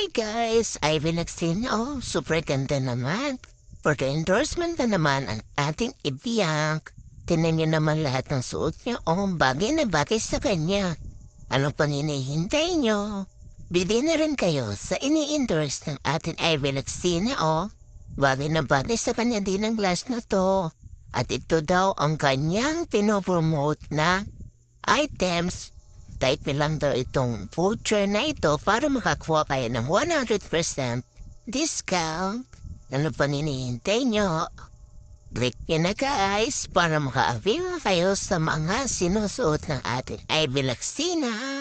Hi guys! Ivy Naxin. Oh, super ganda naman. For the endorsement na naman ang ating ibiyak. Tinan niyo naman lahat ng suot niya. Oh, bagay na bagay sa kanya. Ano pang hinihintay niyo? Bili na rin kayo sa ini-endorse ng ating Ivy Naxin. Oh, bagay na bagay sa kanya din ang glass na to. At ito daw ang kanyang pinopromote na items Type lang daw itong voucher na ito para makakuha kayo ng 100% discount. Ano pa ninihintay nyo? Click nyo na guys para maka-avail kayo sa mga sinusuot ng ating Ivy Laxina.